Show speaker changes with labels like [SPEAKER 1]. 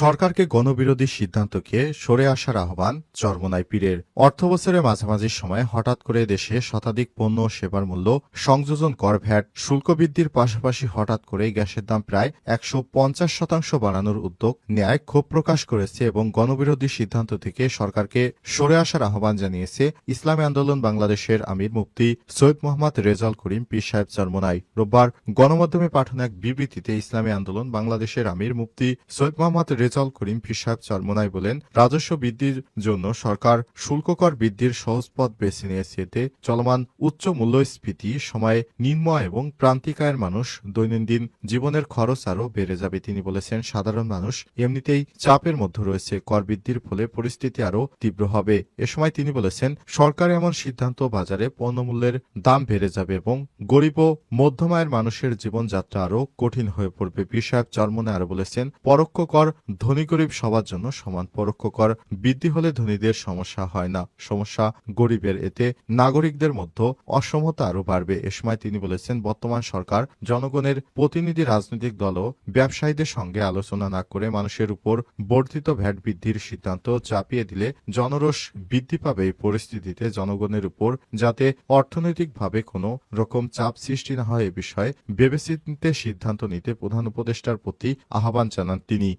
[SPEAKER 1] সরকারকে গণবিরোধী সিদ্ধান্তকে সরে আসার আহ্বান চরমনাই পীরের। অর্থবছরের মাঝামাঝি সময়ে হঠাৎ করে দেশে শতাধিক পণ্য ও সেবার মূল্য সংযোজন কর ভ্যাট, শুল্ক বৃদ্ধির পাশাপাশি হঠাৎ করে গ্যাসের দাম প্রায় একশো পঞ্চাশ শতাংশ বাড়ানোর উদ্যোগ নেয় ক্ষোভ প্রকাশ করেছে এবং গণবিরোধী সিদ্ধান্ত থেকে সরকারকে সরে আসার আহ্বান জানিয়েছে ইসলামী আন্দোলন বাংলাদেশের আমির মুফতি সৈয়দ মোহাম্মদ রেজাল করিম পীর সাহেব চরমনাই। রোববার গণমাধ্যমে পাঠানো এক বিবৃতিতে ইসলামী আন্দোলন বাংলাদেশের আমির মুফতি সৈয়দ মোহাম্মদ রেজাল করিম পীর সাহেব চরমনাই বলেন, রাজস্ব বৃদ্ধির জন্য সরকার শুল্ক কর বৃদ্ধির সহজ পথ বেছে নিয়েছে। এতে চলমান উচ্চ মূল্যস্ফীতি, সময়ে নিম্ন এবং প্রান্তিক আয়ের মানুষ দৈনন্দিন জীবনের খরচ আরও বেড়ে যাবে। তিনি বলেছেন, সাধারণ মানুষ এমনিতেই চাপের মধ্যে রয়েছে, কর বৃদ্ধির ফলে পরিস্থিতি আরও তীব্র হবে। এ সময় তিনি বলেছেন, সরকার এমন সিদ্ধান্ত বাজারে পণ্যমূল্যের দাম বেড়ে যাবে এবং গরিব ও মধ্যম আয়ের মানুষের জীবনযাত্রা আরও কঠিন হয়ে পড়বে। পীর সাহেব চরমনে আরও বলেছেন, পরোক্ষ কর ধনী গরিব সবার জন্য সমান পরোক্ষ কর বৃদ্ধি হলে ধনীদের সমস্যা হয় না। সমস্যা গরিবের। এতে নাগরিকদের মধ্যে অসমতা আরও বাড়বে। এ সময় তিনি বলেছেন, বর্তমান সরকার জনগণের প্রতিনিধি রাজনৈতিক দল ব্যবসায়ীদের সঙ্গে আলোচনা না করে মানুষের উপর বর্ধিত ভ্যাট বৃদ্ধির সিদ্ধান্ত চাপিয়ে দিলে জনরোষ বৃদ্ধি পাবে এই পরিস্থিতিতে জনগণের উপর, যাতে অর্থনৈতিকভাবে কোনো রকম চাপ সৃষ্টি না হয় এ বিষয়ে ভেবেচিন্তে সিদ্ধান্ত নিতে প্রধান উপদেষ্টার প্রতি আহ্বান জানান তিনি।